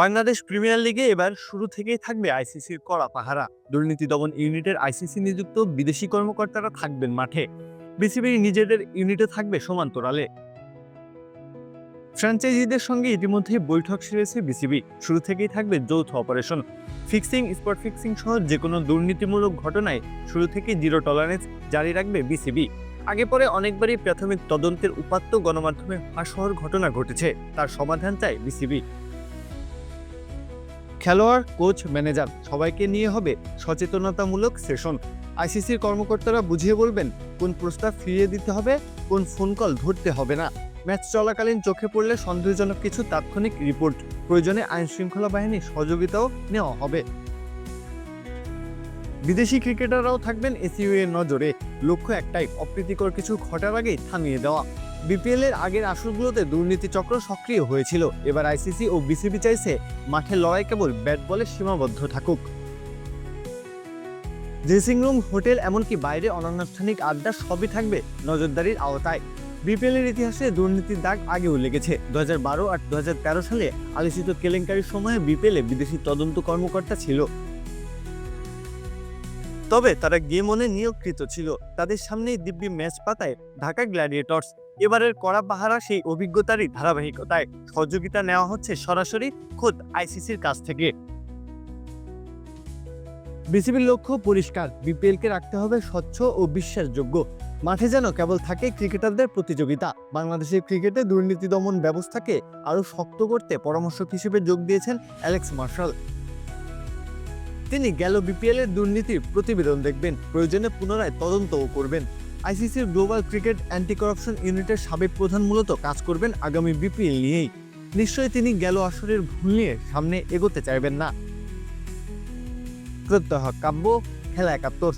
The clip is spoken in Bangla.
বাংলাদেশ প্রিমিয়ার লিগে এবার শুরু থেকেই থাকবে আইসিসির কড়া পাহারা। দুর্নীতি দমন ইউনিটের আইসিসি নিযুক্ত বিদেশি কর্মকর্তারা থাকবেন মাঠে। বিসিবির নিজেদের ইউনিটে থাকবে সমান্তরালে। ফ্র্যাঞ্চাইজিদের সঙ্গে ইতিমধ্যে বৈঠক সেরেছে বিসিবি। শুরু থেকেই থাকবে যৌথ অপারেশন। ফিক্সিং, স্পট ফিক্সিং সহ যে কোনো দুর্নীতিমূলক ঘটনায় শুরু থেকে জিরো টলারেন্স জারি রাখবে বিসিবি। আগে পরে অনেকবারই প্রাথমিক তদন্তের উপাত্ত গণমাধ্যমে হওয়ার ঘটনা ঘটেছে। তার সমাধান চায় বিসিবি। খেলোয়াড় কোচ ম্যানেজার সবাইকে নিয়ে হবে সচেতনতামূলক সেশন আইসিসির কর্মকর্তারা বুঝিয়ে বলবেন, কোন প্রস্তাব ফিরিয়ে দিতে হবে, কোন ফোন কল ধরতে হবে না। ম্যাচ চলাকালীন চোখে পড়লে সন্দেহজনক কিছু তাৎক্ষণিক রিপোর্ট প্রয়োজনে আইনশৃঙ্খলা বাহিনীর সহযোগিতাও নেওয়া হবে। বিদেশি ক্রিকেটাররাও থাকবেন এসিউ এর নজরে। লক্ষ্য একটাই, অপ্রীতিকর কিছু ঘটার আগেই থামিয়ে দেওয়া। বিপিএল এর আগের আসরগুলোতে দুর্নীতি চক্র সক্রিয় হয়েছিল। এবার আইসিসি ও বিসিবি চাইছে মাঠে লড়াই কেবল ব্যাট বলে সীমাবদ্ধ থাকুক। ড্রেসিং রুম, হোটেল এমনকি বাইরে অনানুষ্ঠানিক আড্ডা সবই থাকবে নজরদারির আওতায়। বিপিএল এর ইতিহাসে দুর্নীতির দাগ আগেও লেগেছে। দু আর দু হাজার তেরো সালে আলোচিত কেলেঙ্কারির সময়ে বিপিএল এ বিদেশি তদন্ত কর্মকর্তা ছিল। তবে তারা গেমনে নিয়োগকৃত ছিল। তাদের সামনেই দিব্যি ম্যাচ পাতায় ঢাকা গ্ল্যাডিয়েটর্স এবারের কড়া পাহারা সেই অভিজ্ঞতারই ধারাবাহিকতায় সহযোগিতা নেওয়া হচ্ছে সরাসরি খোদ আইসিসির কাছ থেকে। বিসিবির লক্ষ্য পরিষ্কার। বিপিএলকে রাখতে হবে স্বচ্ছ ও বিশ্বাসযোগ্য। মাঠে যেন কেবল থাকে ক্রিকেটারদের প্রতিযোগিতা। বাংলাদেশের ক্রিকেটে দুর্নীতি দমন ব্যবস্থাকে আরও শক্ত করতে পরামর্শক হিসেবে যোগ দিয়েছেন অ্যালেক্স মার্শাল। তিনি গেল বিপিএল এর দুর্নীতির প্রতিবেদন দেখবেন। প্রয়োজনে পুনরায় তদন্তও করবেন। আইসিসির গ্লোবাল ক্রিকেট অ্যান্টি করাপশন ইউনিটের সাবেক প্রধান মূলত কাজ করবেন আগামী বিপিএল নিয়েই। নিশ্চয়ই তিনি গেল আসরের ভুল নিয়ে সামনে এগোতে চাইবেন না। প্রত্যহ কাব্য, খেলা একাত্তর।